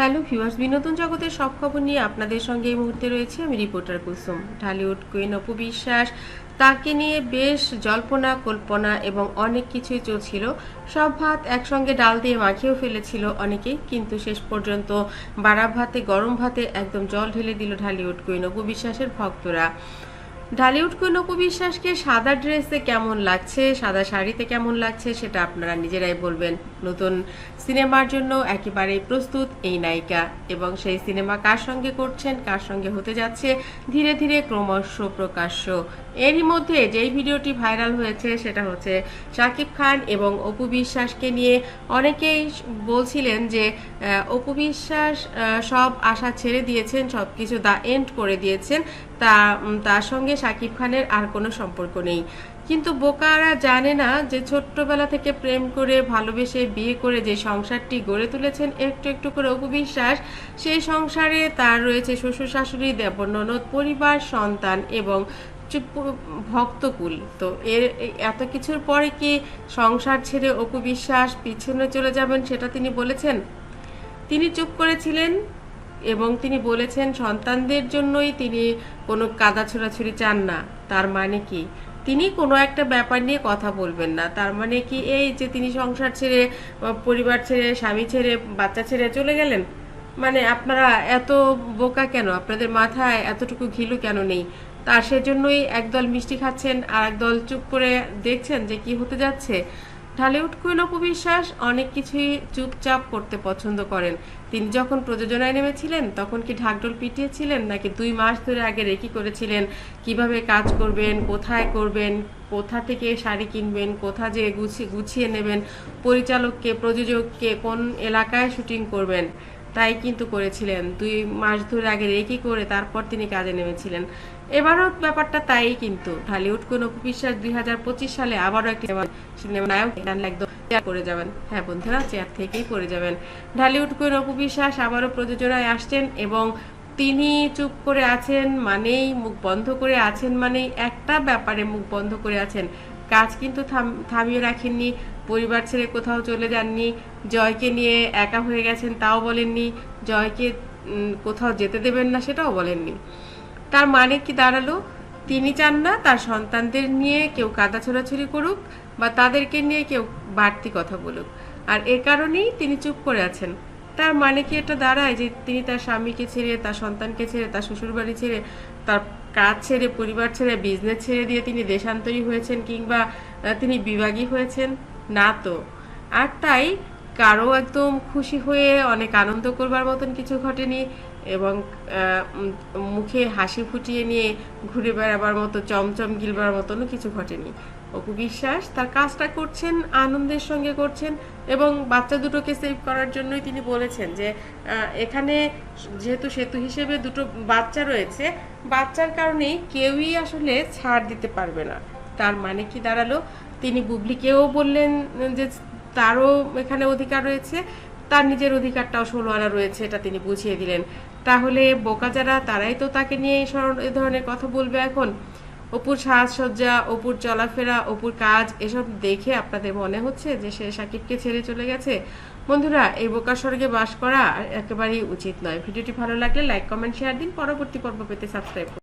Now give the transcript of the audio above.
Hello viewers, বিনোদন জগতের সব খবর নিয়ে আপনাদের সঙ্গে এই মুহূর্তে রয়েছে আমি রিপোর্টার কুসুম ঢালিউড কুইন অপু বিশ্বাস, তাকে নিয়ে বেশ জল্পনা, কল্পনা এবং অনেক কিছুই চলছিল। সব ভাত একসঙ্গে ডাল দিয়ে মাখিয়েও ফেলেছিল অনেকেই, কিন্তু শেষ পর্যন্ত বাড়া ভাতে, গরম ভাতে একদম জল ঢেলে দিল ঢালিউড কুইন অপু বিশ্বাসের ভক্তরা। ঢালিউড কুইন অপু বিশ্বাসকে সাদা ড্রেসে কেমন লাগছে, সাদা শাড়িতে কেমন লাগছে, সেটা আপনারা নিজেরাই বলবেন। নতুন সিনেমার জন্য একেবারেই প্রস্তুত এই নায়িকা। এবং সেই সিনেমা কার সঙ্গে করছেন, কার সঙ্গে হতে যাচ্ছে, ধীরে ধীরে ক্রমশ প্রকাশ্য। এরই মধ্যে যেই ভিডিওটি ভাইরাল হয়েছে, সেটা হচ্ছে শাকিব খান এবং অপু বিশ্বাসকে নিয়ে অনেকেই বলছিলেন যে অপু বিশ্বাস সব আশা ছেড়ে দিয়েছেন সব কিছু দা এন্ড করে দিয়েছেন। তা তার সঙ্গে শাকিব খানের আর কোনো সম্পর্ক নেই। কিন্তু বোকারা জানে না যে ছোট্টবেলা থেকে প্রেম করে ভালোবেসে বিয়ে করে যে সংসারটি গড়ে তুলেছেন, একটু একটু করে অপবিশ্বাস, সেই সংসারে তার রয়েছে শ্বশুর শাশুড়ি, দেবর ননদ, পরিবার, সন্তান এবং ভক্তকুল। তো এর এত কিছুর পরে কি সংসার ছেড়ে অপবিশ্বাস পিছনে চলে যাবেন সেটা তিনি বলেছেন? তিনি চুপ করেছিলেন এবং তিনি বলেছেন, সন্তানদের জন্যই তিনি কোনো কাদা ছোড়াছুড়ি চান না। তার মানে কি? তিনি কোনো একটা ব্যাপার নিয়ে কথা বলবেন না। তার মানে কি এই যে তিনি সংসার ছেড়ে, পরিবার ছেড়ে, স্বামী ছেড়ে, বাচ্চা ছেড়ে চলে গেলেন? মানে আপনারা এত বোকা কেন? আপনাদের মাথায় এতটুকু ঘিলু কেন নেই? তার সেজন্যই একদল মিষ্টি খাচ্ছেন আর একদল চুপ করে দেখছেন যে কি হতে যাচ্ছে। ঢালিউড কুইন অপু বিশ্বাস অনেক কিছুই চুপচাপ করতে পছন্দ করেন। তিনি যখন প্রযোজনায় নেমেছিলেন, তখন কি ঢাকঢোল পিটিয়েছিলেন, নাকি দুই মাস ধরে আগে রেকি করেছিলেন? কীভাবে কাজ করবেন, কোথায় করবেন, কোথা থেকে শাড়ি কিনবেন, কোথা যে গুছিয়ে গুছিয়ে নেবেন, পরিচালককে, প্রযোজককে কোন এলাকায় শুটিং করবেন, তাই কিন্তু করেছিলেন। দুই মাস ধরে আগে রেকি করে তারপর তিনি কাজে নেমেছিলেন। এবারও ব্যাপারটা তাই কিন্তু। ঢালিউড কোন বিশ্বাস দুই হাজার পঁচিশ সালে আবারও একটি সিনেমা নায়ক একদম চেয়ার করে যাবেন। হ্যাঁ বন্ধুরা, চেয়ার থেকেই পড়ে যাবেন। ঢালিউড কোন বিশ্বাস আবারও প্রযোজনায় আসছেন এবং তিনি চুপ করে আছেন মানেই মুখ বন্ধ করে আছেন মানেই একটা ব্যাপারে মুখ বন্ধ করে আছেন। কাজ কিন্তু থাম- থামিয়ে রাখেননি, পরিবার ছেড়ে কোথাও চলে যাননি, জয়কে নিয়ে একা হয়ে গেছেন তাও বলেননি, জয়কে কোথাও যেতে দেবেন না সেটাও বলেননি। তার মানে কি দাঁড়াল? তিনি চান না তার সন্তানদের নিয়ে কেউ কাদা ছোড়াছুড়ি করুক বা তাদেরকে নিয়ে কেউ বাড়তি কথা বলুক। আর এ কারণেই তিনি চুপ করে আছেন। তার মানে কি এটা দাঁড়ায় যে তিনি তার স্বামীকে ছেড়ে, তার সন্তানকে ছেড়ে, তার শ্বশুরবাড়ি ছেড়ে, তার কাজ ছেড়ে, পরিবার ছেড়ে বিজনেস ছেড়ে দিয়ে তিনি দেশান্তরী হয়েছেন কিংবা তিনি বিভাগী হয়েছেন? না তো। আর তাই কারও একদম খুশি হয়ে অনেক আনন্দ করবার মতন কিছু ঘটেনি এবং মুখে হাসি ফুটিয়ে নিয়ে ঘুরে বেড়াবার মতো, চমচম গিলবার মতনও কিছু ঘটেনি। অপু বিশ্বাস তার কাজটা করছেন, আনন্দের সঙ্গে করছেন এবং বাচ্চা দুটোকে সেভ করার জন্যই তিনি বলেছেন যে এখানে যেহেতু সেতু হিসেবে দুটো বাচ্চা রয়েছে, বাচ্চার কারণেই কেউই আসলে ছাড় দিতে পারবে না। তার মানে কি দাঁড়াল? তিনি বুবলিকেও বললেন যে তারও এখানে অধিকার রয়েছে, তার নিজের অধিকারটাও ষোলো আনা রয়েছে, এটা তিনি বুঝিয়ে দিলেন। তাহলে বোকা যারা তারাই তো তাকে নিয়ে এই ধরনের কথা বলবে এখন? অপুর সাজসজ্জা, অপুর চলাফেরা, অপুর কাজ, এসব দেখে আপনাদের মনে হচ্ছে যে সে সাকিবকে ছেড়ে চলে গেছে? বন্ধুরা, এই বোকা স্বর্গে বাস করা একেবারেই উচিত নয়। ভিডিওটি ভালো লাগলে লাইক, কমেন্ট, শেয়ার দিন। পরবর্তী পর্ব পেতে সাবস্ক্রাইব